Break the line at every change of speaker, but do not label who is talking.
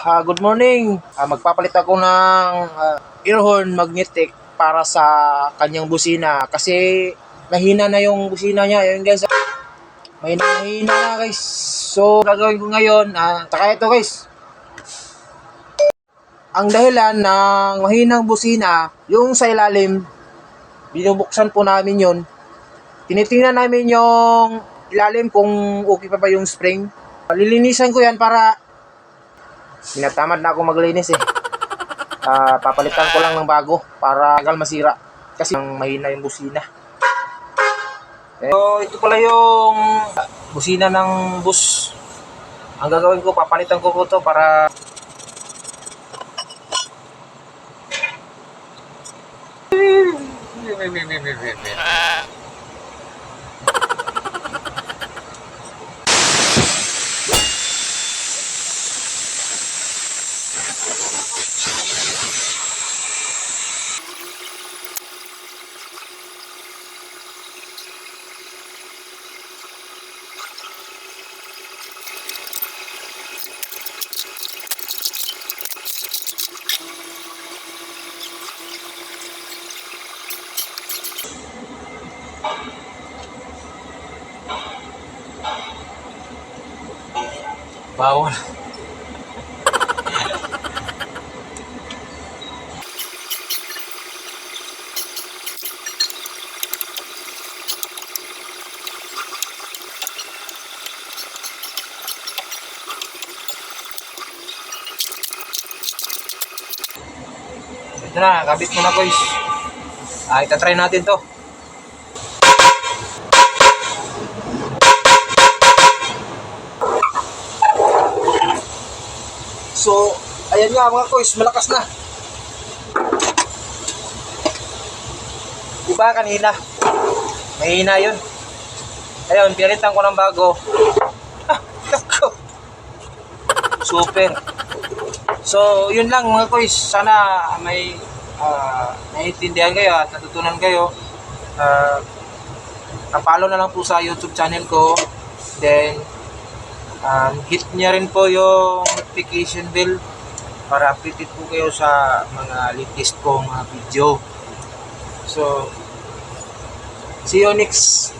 Ah, good morning. Ah, magpapalit ako ng ah, earhorn magnetic para sa kanyang busina kasi mahina na yung busina niya. Ayun guys. Mahina mahina na guys. So gagawin ko ngayon, ah, saka ito guys. Ang dahilan ng mahinang busina, yung sa ilalim, binubuksan po namin yon. Tinitingnan namin yung ilalim kung okay pa ba yung spring. Lilinisan ko yan para Tinatamad na ako maglinis eh. Ah, papalitan ko lang ng bago para tagal masira. Kasi ang mahina yung busina. Eh, So, ito pala yung busina ng bus. Ang gagawin ko, papalitan ko po to para bawal. Ito na, kabit mo na guys. Ah, itatry natin to. So, ayan nga mga kois, malakas na. Diba kanina? Mahina yun. Ayun, pinalitan ko ng bago. Ah. Super. So, yun lang mga kois. Sana may ah, naiintindihan kayo at natutunan kayo. Uh, napalo na lang po sa YouTube channel ko. Then, um, hit niya rin po yung notification bell para updated po kayo sa mga latest kong mga video. So, see you next